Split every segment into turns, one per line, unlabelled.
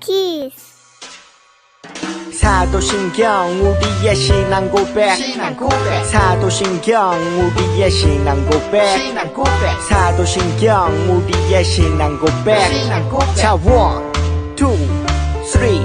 키스
사도신경 우리의 신앙 고백.
신앙 고백.
사도신경 우리의 신앙 고백.
신앙 고백.
사도신경 우리의 신앙 고백.
신앙 고백.
자 원, 투, 쓰리,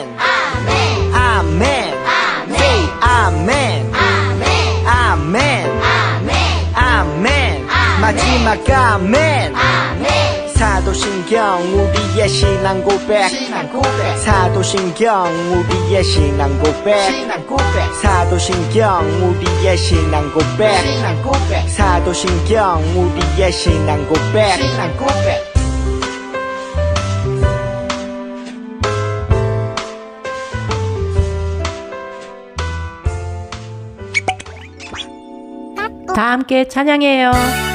마지막 아멘.
아멘.
사도신경 우리의 신앙 고백.
신앙 고백.
사도신경 우리의 신앙 고백.
신앙 고백.
사도신경 우리의 신앙 고백.
신앙 고백.
사도신경 우리의 신앙 고백.
신앙 고백.
다 함께 찬양해요.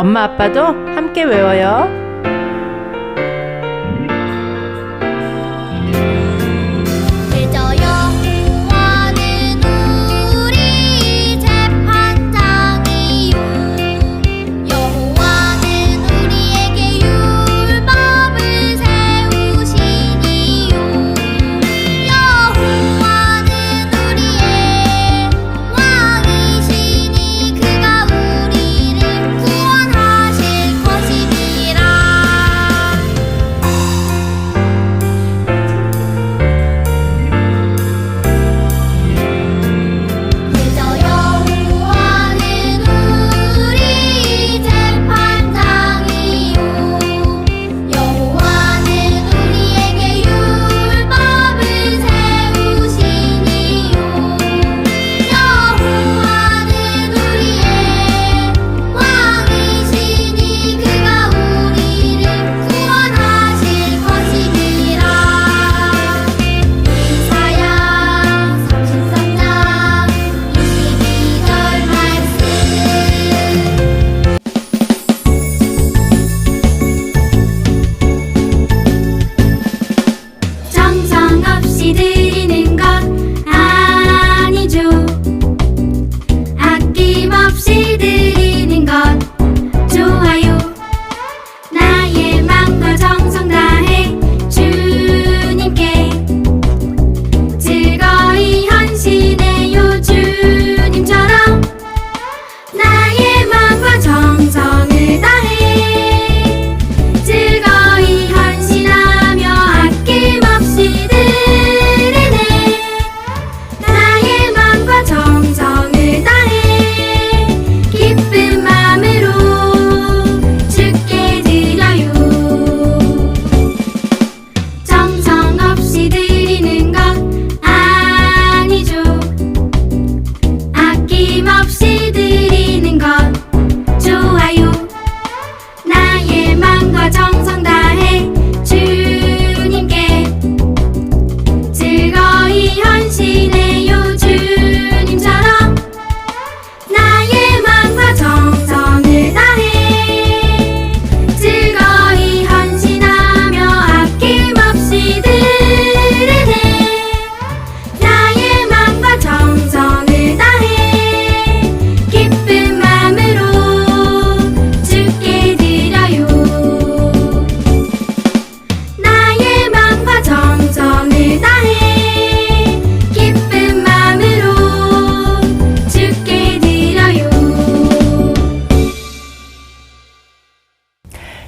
엄마 아빠도 함께 외워요.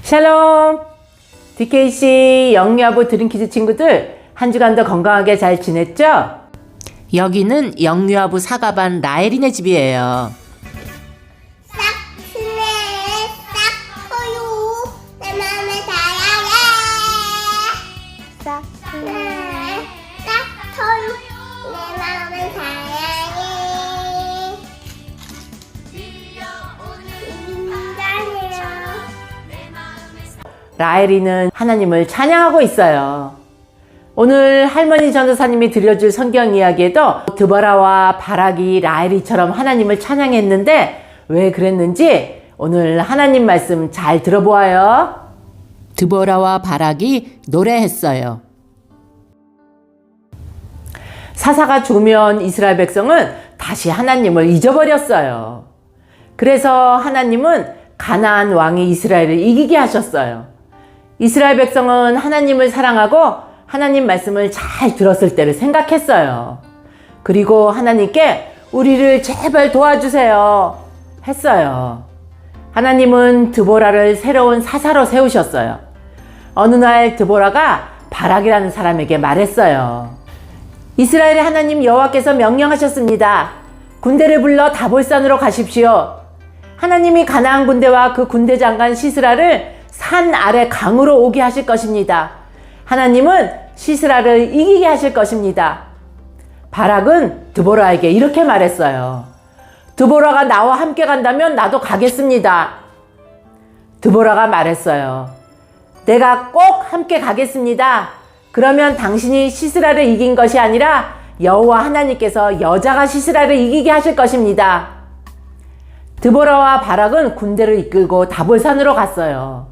샬롬! DKC 영유아부 드림키즈 친구들 한 주간도 건강하게 잘 지냈죠? 여기는 영유아부 사과반 라엘이네 집이에요. 라엘이는 하나님을 찬양하고 있어요. 오늘 할머니 전도사님이 들려줄 성경 이야기에도 드보라와 바락이 라엘이처럼 하나님을 찬양했는데 왜 그랬는지 오늘 하나님 말씀 잘 들어보아요. 드보라와 바락이 노래했어요. 사사가 죽으면 이스라엘 백성은 다시 하나님을 잊어버렸어요. 그래서 하나님은 가나안 왕이 이스라엘을 이기게 하셨어요. 이스라엘 백성은 하나님을 사랑하고 하나님 말씀을 잘 들었을 때를 생각했어요. 그리고 하나님께 우리를 제발 도와주세요. 했어요. 하나님은 드보라를 새로운 사사로 세우셨어요. 어느 날 드보라가 바락이라는 사람에게 말했어요. 이스라엘의 하나님 여호와께서 명령하셨습니다. 군대를 불러 다볼산으로 가십시오. 하나님이 가나안 군대와 그 군대 장관 시스라를 산 아래 강으로 오게 하실 것입니다. 하나님은 시스라를 이기게 하실 것입니다. 바락은 드보라에게 이렇게 말했어요. 드보라가 나와 함께 간다면 나도 가겠습니다. 드보라가 말했어요. 내가 꼭 함께 가겠습니다. 그러면 당신이 시스라를 이긴 것이 아니라 여호와 하나님께서 여자가 시스라를 이기게 하실 것입니다. 드보라와 바락은 군대를 이끌고 다볼산으로 갔어요.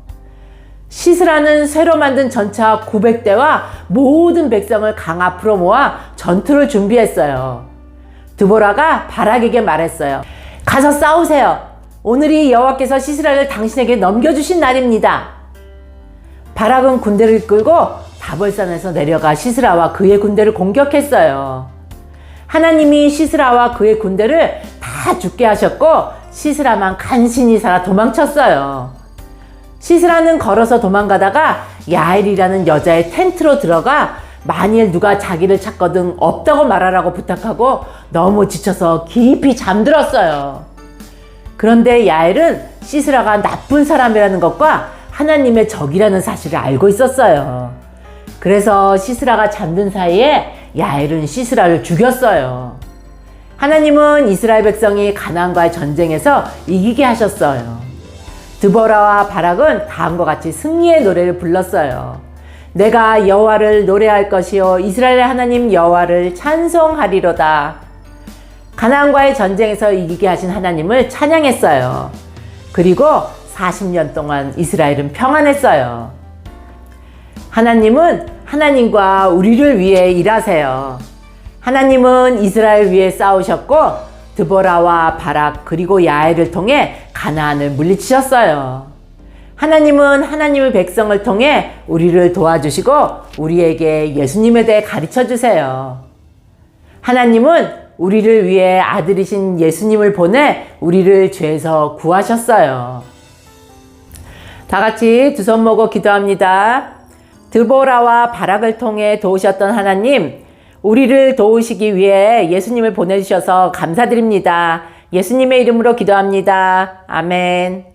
시스라는 새로 만든 전차 900대와 모든 백성을 강 앞으로 모아 전투를 준비했어요. 드보라가 바락에게 말했어요. 가서 싸우세요. 오늘이 여호와께서 시스라를 당신에게 넘겨주신 날입니다. 바락은 군대를 이끌고 다볼산에서 내려가 시스라와 그의 군대를 공격했어요. 하나님이 시스라와 그의 군대를 다 죽게 하셨고 시스라만 간신히 살아 도망쳤어요. 시스라는 걸어서 도망가다가 야엘이라는 여자의 텐트로 들어가 만일 누가 자기를 찾거든 없다고 말하라고 부탁하고 너무 지쳐서 깊이 잠들었어요. 그런데 야엘은 시스라가 나쁜 사람이라는 것과 하나님의 적이라는 사실을 알고 있었어요. 그래서 시스라가 잠든 사이에 야엘은 시스라를 죽였어요. 하나님은 이스라엘 백성이 가나안과의 전쟁에서 이기게 하셨어요. 드보라와 바락은 다음과 같이 승리의 노래를 불렀어요. 내가 여호와를 노래할 것이요 이스라엘의 하나님 여호와를 찬송하리로다. 가나안과의 전쟁에서 이기게 하신 하나님을 찬양했어요. 그리고 40년 동안 이스라엘은 평안했어요. 하나님은 하나님과 우리를 위해 일하세요. 하나님은 이스라엘 위해 싸우셨고 드보라와 바락 그리고 야엘을 통해 가나안을 물리치셨어요. 하나님은 하나님의 백성을 통해 우리를 도와주시고 우리에게 예수님에 대해 가르쳐 주세요. 하나님은 우리를 위해 아들이신 예수님을 보내 우리를 죄에서 구하셨어요. 다 같이 두 손 모고 기도합니다. 드보라와 바락을 통해 도우셨던 하나님, 우리를 도우시기 위해 예수님을 보내주셔서 감사드립니다. 예수님의 이름으로 기도합니다. 아멘.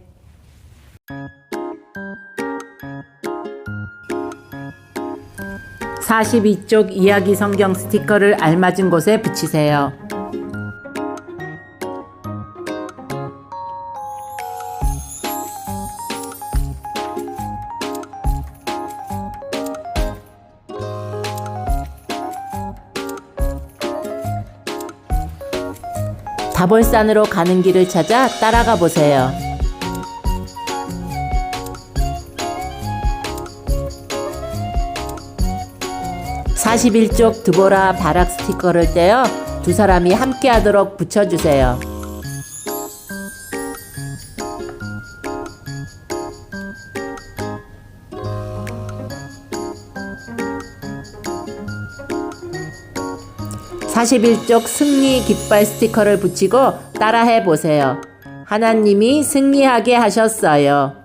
(42쪽) 이야기 성경 스티커를 알맞은 곳에 붙이세요. 다볼산으로 가는 길을 찾아 따라가 보세요. (41쪽) 드보라 바락 스티커를 떼어 두 사람이 함께 하도록 붙여주세요. (41쪽) 승리 깃발 스티커를 붙이고 따라해 보세요. 하나님이 승리하게 하셨어요.